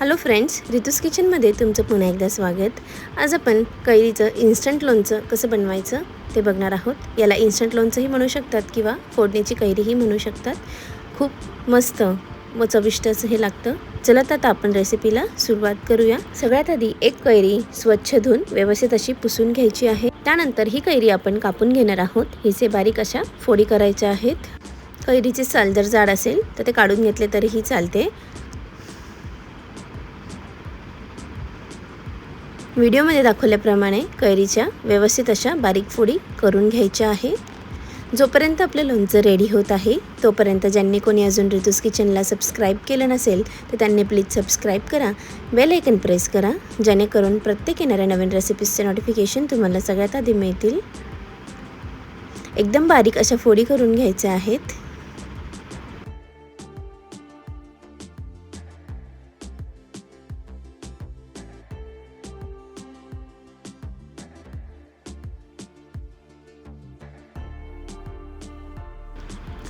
Hello friends रितूस किचनमध्ये तुमचं पुन्हा एकदा स्वागत. आज आपण कैरीचं इन्स्टंट लोणचं कसं बनवायचं ते बघणार आहोत. याला इन्स्टंट लोणचंही म्हणू शकतात किंवा फोडणीची कैरीही म्हणू शकतात. खूप मस्त व चविष्ट असं हे लागतं. चला तर आता आपण रेसिपीला सुरुवात करूया. सगळ्यात आधी एक कैरी स्वच्छ धुवून व्यवस्थित अशी पुसून घ्यायची आहे. त्यानंतर ही कैरी आपण कापून घेणार आहोत. हिचे बारीक अशा फोडी करायच्या आहेत. कैरीचे साल जर जाड असेल तर ते काढून घेतले तरीही चालते. व्हिडिओमध्ये दाखवल्याप्रमाणे कैरीच्या व्यवस्थित अशा बारीक फोडी करून घ्यायच्या आहे. जोपर्यंत आपलं लोणचं रेडी होत आहे तोपर्यंत ज्यांनी कोणी अजून ऋतूस किचनला सबस्क्राईब केलं नसेल तर त्यांनी प्लीज सबस्क्राईब करा. बेल ऐकन प्रेस करा जेणेकरून प्रत्येक येणाऱ्या नवीन रेसिपीजचे नोटिफिकेशन तुम्हाला सगळ्यात आधी मिळतील. एकदम बारीक अशा फोडी करून घ्यायच्या आहेत.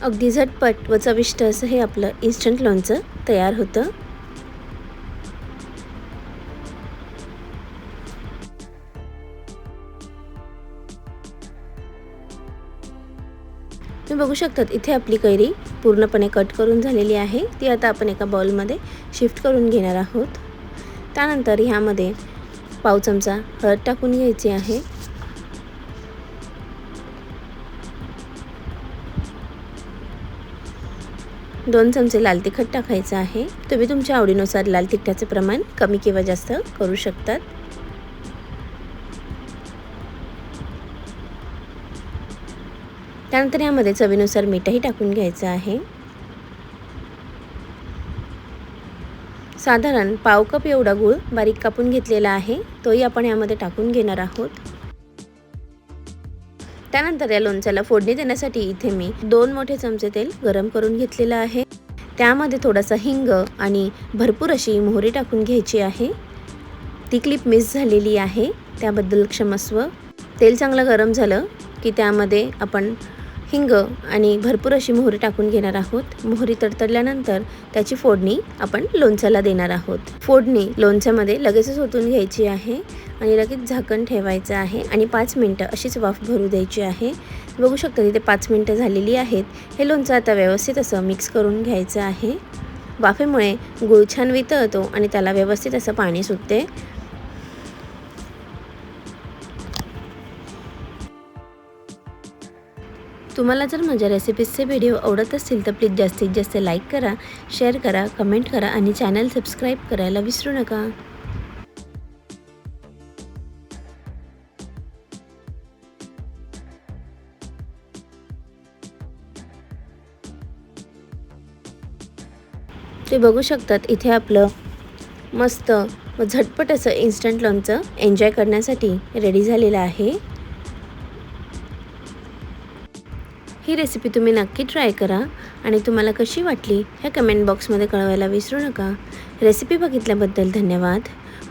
अगदी झटपट व चविष्ट असं हे आपलं इन्स्टंट लोणचं तयार होतं. तुम्ही बघू शकतात इथे आपली कैरी पूर्णपणे कट करून झालेली आहे. ती आता आपण एका बॉलमध्ये शिफ्ट करून घेणार आहोत. त्यानंतर ह्यामध्ये पाव चमचा हळद टाकून घ्यायची आहे. दोन चमचे लाल तिखट टाकायचं आहे. तुम्ही तुमच्या आवडीनुसार लाल तिखटाचे प्रमाण कमी किंवा जास्त करू शकतात. त्यानंतर यामध्ये चवीनुसार मीठही टाकून घ्यायचं आहे. साधारण पाव कप एवढा गूळ बारीक कापून घेतलेला आहे. तोही आपण यामध्ये टाकून घेणार आहोत. त्यानंतर या लोणच्याला फोडणी देण्यासाठी इथे मी दोन मोठे चमचे तेल गरम करून घेतलेलं आहे. त्यामध्ये थोडासा हिंग आणि भरपूर अशी मोहरी टाकून घ्यायची आहे. ती क्लिप मिस झालेली आहे त्याबद्दल क्षमस्व. तेल चांगलं गरम झालं की त्यामध्ये आपण हिंग आणि भरपूर अशी मोहरी टाकून घेणार आहोत. मोहरी तडतडल्यानंतर त्याची फोडणी आपण लोणच्याला देणार आहोत. फोडणी लोणच्यामध्ये लगेचच ओतून घ्यायची आहे आणि लगेच झाकण ठेवायचं आहे आणि पाच मिनटं अशीच वाफ भरू द्यायची आहे. बघू शकता तिथे पाच मिनटं झालेली आहेत. हे लोणचं आता व्यवस्थित असं मिक्स करून घ्यायचं आहे. वाफेमुळे गुळ छान वितळतो आणि त्याला व्यवस्थित असं पाणी सुटते. तुम्हाला जर माझ्या रेसिपीजचे व्हिडिओ आवडत असतील तर प्लीज जास्तीत जास्त लाईक करा शेअर करा कमेंट करा आणि चॅनल सबस्क्राईब करायला विसरू नका. ते बघू शकतात इथे आपलं मस्त व झटपट असं इन्स्टंट लोणचं एन्जॉय करण्यासाठी रेडी झालेलं आहे. ही रेसिपी तुम्ही नक्की ट्राय करा आणि तुम्हाला कशी वाटली ह्या कमेंट बॉक्समध्ये कळवायला विसरू नका. रेसिपी बघितल्याबद्दल धन्यवाद.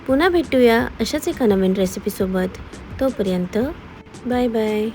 पुन्हा भेटूया अशाच एका नवीन रेसिपीसोबत तोपर्यंत बाय बाय